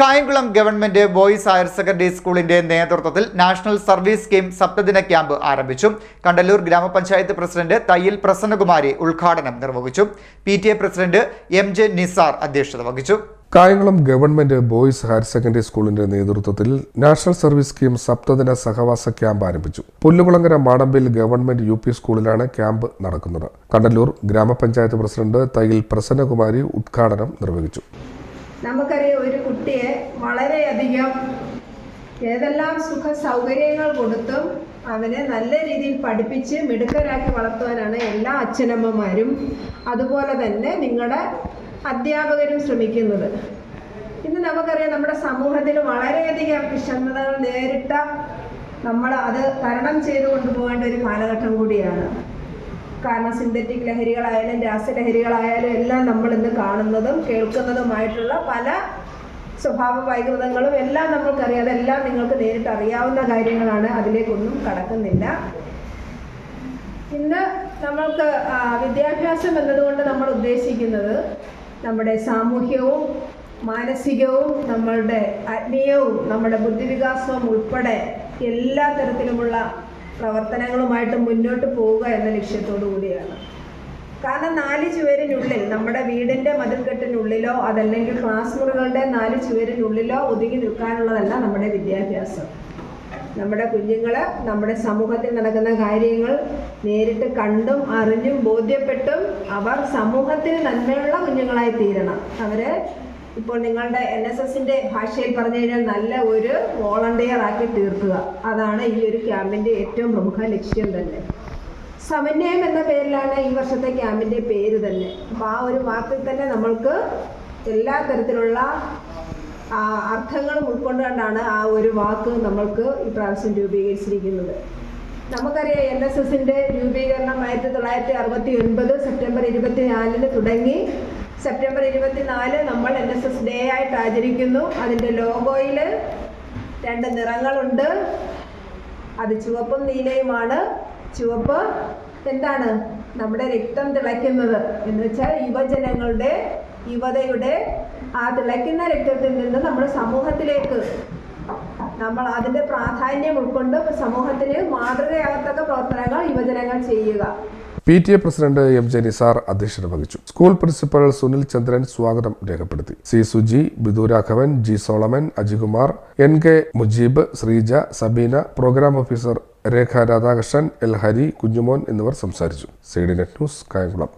Kayamkulam government boys higher secondary സ്കൂളിന്റെ നേതൃത്വത്തിൽ national service scheme സപ്തദിന ക്യാമ്പ് ആരംഭിച്ചു. കണ്ടല്ലൂർ ഗ്രാമപഞ്ചായത്ത് പ്രസിഡന്റ് തയ്യിൽ പ്രസന്നകുമാരി ഉദ്ഘാടനം നിർവഹിച്ചു. P president M J Nisar അധ്യക്ഷത വഹിച്ചു. Kayamkulam government boys higher secondary സ്കൂളിന്റെ നേതൃത്വത്തിൽ നാഷണൽ സർവീസ് സ്കീം സപ്തദിന സഹവാസ ക്യാമ്പ് ആരംഭിച്ചു. Pullukulangara Madambil government U P സ്കൂളിലാണ് ക്യാമ്പ് നടക്കുന്നത്. കണ്ടല്ലൂർ ഗ്രാമപഞ്ചായത്ത് പ്രസിഡന്റ് തയ്യിൽ പ്രസന്നകുമാരി ഉദ്ഘാടനം നിർവഹിച്ചു. നമുക്കറിയാം ഒരു കുട്ടിയെ വളരെയധികം ഏതെല്ലാം സുഖ സൗകര്യങ്ങൾ കൊടുത്തും അവനെ നല്ല രീതിയിൽ പഠിപ്പിച്ച് മിടുക്കരാക്കി വളർത്തുവാനാണ് എല്ലാ അച്ഛനമ്മമാരും അതുപോലെ തന്നെ നിങ്ങളുടെ അധ്യാപകരും ശ്രമിക്കുന്നത്. ഇന്ന് നമുക്കറിയാം നമ്മുടെ സമൂഹത്തിൽ വളരെയധികം വിഷമതകൾ നേരിട്ട നമ്മൾ അത് തരണം ചെയ്തു കൊണ്ടുപോകേണ്ട ഒരു കാലഘട്ടം കൂടിയാണ്. കാരണം സിന്തറ്റിക് ലഹരികളായാലും രാസലഹരികളായാലും എല്ലാം നമ്മൾ ഇന്ന് കാണുന്നതും കേൾക്കുന്നതുമായിട്ടുള്ള പല സ്വഭാവ വൈകൃതങ്ങളും എല്ലാം നമ്മൾക്കറിയാം. അതെല്ലാം നിങ്ങൾക്ക് നേരിട്ട് അറിയാവുന്ന കാര്യങ്ങളാണ്. അതിലേക്കൊന്നും കടക്കുന്നില്ല. ഇന്ന് നമ്മൾക്ക് വിദ്യാഭ്യാസം എന്നതുകൊണ്ട് നമ്മൾ ഉദ്ദേശിക്കുന്നത് നമ്മുടെ സാമൂഹ്യവും മാനസികവും നമ്മളുടെ ആത്മീയവും നമ്മുടെ ബുദ്ധിവികാസവും ഉൾപ്പെടെ എല്ലാ തരത്തിലുമുള്ള പ്രവർത്തനങ്ങളുമായിട്ട് മുന്നോട്ട് പോവുക എന്ന ലക്ഷ്യത്തോടു കൂടിയാണ്. കാരണം നാല് ചുവരിനുള്ളിൽ നമ്മുടെ വീടിന്റെ മതിൽക്കെട്ടിനുള്ളിലോ അതല്ലെങ്കിൽ ക്ലാസ് മുറികളുടെ നാല് ചുവരിനുള്ളിലോ ഒതുങ്ങി നിൽക്കാനുള്ളതല്ല നമ്മുടെ വിദ്യാഭ്യാസം. നമ്മുടെ കുഞ്ഞുങ്ങൾ നമ്മുടെ സമൂഹത്തിൽ നടക്കുന്ന കാര്യങ്ങൾ നേരിട്ട് കണ്ടും അറിഞ്ഞും ബോധ്യപ്പെട്ടും അവർ സമൂഹത്തിന് നന്മയുള്ള കുഞ്ഞുങ്ങളായി തീരണം. അവരെ ഇപ്പോൾ നിങ്ങളുടെ എൻ എസ് എസിന്റെ ഭാഷയിൽ പറഞ്ഞു കഴിഞ്ഞാൽ നല്ല ഒരു വോളണ്ടിയർ ആക്കി തീർക്കുക. അതാണ് ഈ ഒരു ക്യാമ്പിന്റെ ഏറ്റവും പ്രമുഖ ലക്ഷ്യം തന്നെ. സമന്വയം എന്ന പേരിലാണ് ഈ വർഷത്തെ ക്യാമ്പിന്റെ പേര് തന്നെ. അപ്പോൾ ആ ഒരു വാക്കിൽ തന്നെ നമ്മൾക്ക് എല്ലാ തരത്തിലുള്ള അർത്ഥങ്ങളും ഉൾക്കൊണ്ടുകൊണ്ടാണ് ആ ഒരു വാക്ക് നമ്മൾക്ക് ഈ പ്രാവശ്യം രൂപീകരിച്ചിരിക്കുന്നത്. നമുക്കറിയാം എൻ എസ് എസിന്റെ രൂപീകരണം ആയിരത്തി തൊള്ളായിരത്തി അറുപത്തി ഒൻപത് സെപ്റ്റംബർ ഇരുപത്തിനാലിന് തുടങ്ങി. സെപ്റ്റംബർ ഇരുപത്തിനാല് നമ്മൾ എൻ എസ് എസ് ഡേ ആയിട്ട് ആചരിക്കുന്നു. അതിന്റെ ലോഗോയിൽ രണ്ട് നിറങ്ങളുണ്ട്. അത് ചുവപ്പും നീലയുമാണ്. ചുവപ്പ് എന്താണ്? നമ്മുടെ രക്തം തിളയ്ക്കുന്നത് എന്ന് വെച്ചാൽ യുവജനങ്ങളുടെ യുവതയുടെ ആ തിളയ്ക്കുന്ന രക്തത്തിൽ നിന്ന് നമ്മുടെ സമൂഹത്തിലേക്ക് നമ്മൾ അതിന്റെ പ്രാധാന്യം ഉൾക്കൊണ്ട് സമൂഹത്തിന് മാതൃകയാകത്തക്ക പ്രവർത്തനങ്ങൾ യുവജനങ്ങൾ ചെയ്യുക. P T A president M J Nisar അധ്യക്ഷത വഹിച്ചു. സ്കൂൾ പ്രിൻസിപ്പൽ സുനിൽ ചന്ദ്രൻ സ്വാഗതം രേഖപ്പെടുത്തി. C Suji Bidhuraghavan G Solomon Ajikumar N K Mujeeb Sreeja Sabeena programme officer Rekha Radhakrishnan L Hari Kunjumon എന്നിവർ സംസാരിച്ചു. C D net news Kayamkulam.